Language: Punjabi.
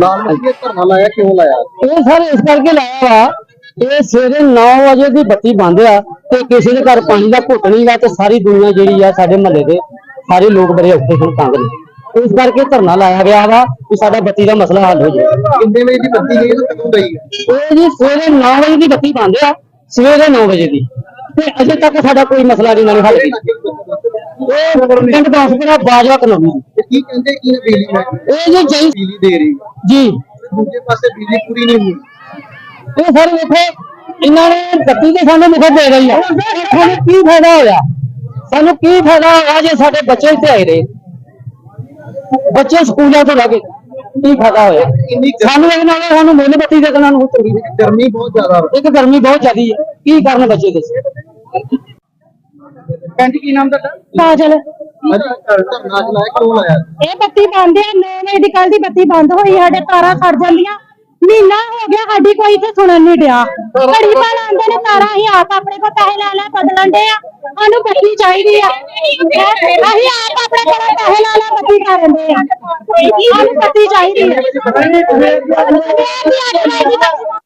ਲਾਲ ਦਾ ਧਰਨਾ ਲਾਇਆ ਕਿਉਂ ਲਾਇਆ? ਇਹ ਸਰ ਇਸ ਕਰਕੇ ਲਾਇਆ ਵਾ ਇਹ ਸਵੇਰੇ 9 ਵਜੇ ਦੀ ਬੱਤੀ ਬੰਦ ਆ ਤੇ ਕਿਸੇ ਦੇ ਘਰ ਪਾਣੀ ਦਾ ਘੁੱਟ ਨਹੀਂ ਗਾ ਤੇ ਸਾਰੀ ਦੁਨੀਆ ਜਿਹੜੀ ਆ ਸਾਡੇ ਮਹੱਲੇ ਦੇ ਸਾਰੇ ਲੋਕ ਬੜੇ ਔਖੇ ਹਨ ਤੰਗ ਨੇ। ਇਸ ਕਰਕੇ ਧਰਨਾ ਲਾਇਆ ਗਿਆ ਵਾ ਕਿ ਸਾਡਾ ਬੱਤੀ ਦਾ ਮਸਲਾ ਹੱਲ ਹੋ ਜਾਵੇ। ਕਿੰਨੇ ਵਜੇ ਦੀ ਬੱਤੀ ਗਈ ਤੇ ਕਦੋਂ ਗਈ? ਇਹ ਜੀ ਸਵੇਰੇ 9 ਵਜੇ ਦੀ ਬੱਤੀ ਬੰਦ ਆ ਸਵੇਰੇ 9 ਵਜੇ ਦੀ। ਤੇ ਅਜੇ ਤੱਕ ਸਾਡਾ ਕੋਈ ਮਸਲਾ ਨਹੀਂ ਨਾਲ ਹੱਲ ਇਹ ਪਿੰਡ ਦਾਸਪੁਰਾ ਬਾਜਵਾ ਕਲੋਨੀ। ਕੀ ਕਹਿੰਦੇ ਕੀ ਬਿਜਲੀ ਇਹ ਜੀ ਜੈ ਬਿਜਲੀ ਦੇ ਰਹੀ। ਜੀ। ਦੂਜੇ ਪਾਸੇ ਬਿਜਲੀ ਪੂਰੀ ਨਹੀਂ ਹੋਈ। ਇਹ ਸਰ ਵੇਖੋ ਇਹਨਾਂ ਨੇ ਬੱਤੀ ਦੇ ਸਾਨੂੰ ਮੁਖਤ ਦੇ ਰਹੀ ਆ। ਸਾਨੂੰ ਕੀ ਫਾਇਦਾ ਹੋਇਆ? ਸਾਨੂੰ ਕੀ ਫਾਇਦਾ ਹੋਇਆ ਜੇ ਸਾਡੇ ਬੱਚੇ ਇੱਥੇ ਆਏ ਰਹੇ? ਬੱਚੇ ਸਕੂਲਾਂ ਤੋਂ ਲੱਗੇ। ਕੀ ਫਾਇਦਾ ਹੋਇਆ? ਸਾਨੂੰ ਇਹ ਨਾਲ ਸਾਨੂੰ ਮੁੱਲ ਬੱਤੀ ਦੇ ਦੇਣਾ ਨੂੰ ਚੰਗੀ। ਗਰਮੀ ਬਹੁਤ ਜ਼ਿਆਦਾ ਇੱਕ ਗਰਮੀ ਬਹੁਤ ਜ਼ਿਆਦੀ ਹੈ ਕੀ ਕਰਨ ਬੱਚੇ ਦੇ? ਕੰਜ ਕੀ ਨਾਮ ਤੁਹਾਡਾ? ਕਾਜਲ। ਧਰਨਾ ਚਲਾਇਆ ਕਿਉਂ ਲਾਇਆ ਇਹ ਬੱਤੀ ਬੰਦ ਹੈ 9 ਵਜੇ ਦੀ ਕੱਲ ਦੀ ਬੱਤੀ ਬੰਦ ਹੋਈ ਸਾਡੇ ਤਾਰਾਂ ਖੜ ਜਾਂਦੀਆਂ ਮਹੀਨਾ ਹੋ ਗਿਆ ਸਾਡੀ ਕੋਈ ਇੱਥੇ ਸੁਣਨ ਨਹੀਂ ਡਿਆ ਘੜੀ ਪਾ ਲਾਉਂਦੇ ਨੇ ਤਾਰਾਂ ਅਸੀਂ ਆਪ ਆਪਣੇ ਕੋਲ ਪੈਸੇ ਲੈ ਲੈ ਬਦਲਣ ਦੇ ਆ ਸਾਨੂੰ ਬੱਤੀ ਚਾਹੀਦੀ ਆ ਅਸੀਂ ਆਪ ਆਪਣੇ ਕੋਲ ਪੈਸੇ ਲੈ ਲੈ ਬੱਤੀ ਕਰਨ ਦੇ ਆ ਸਾਨੂੰ ਬੱਤੀ ਚਾਹੀਦੀ ਆ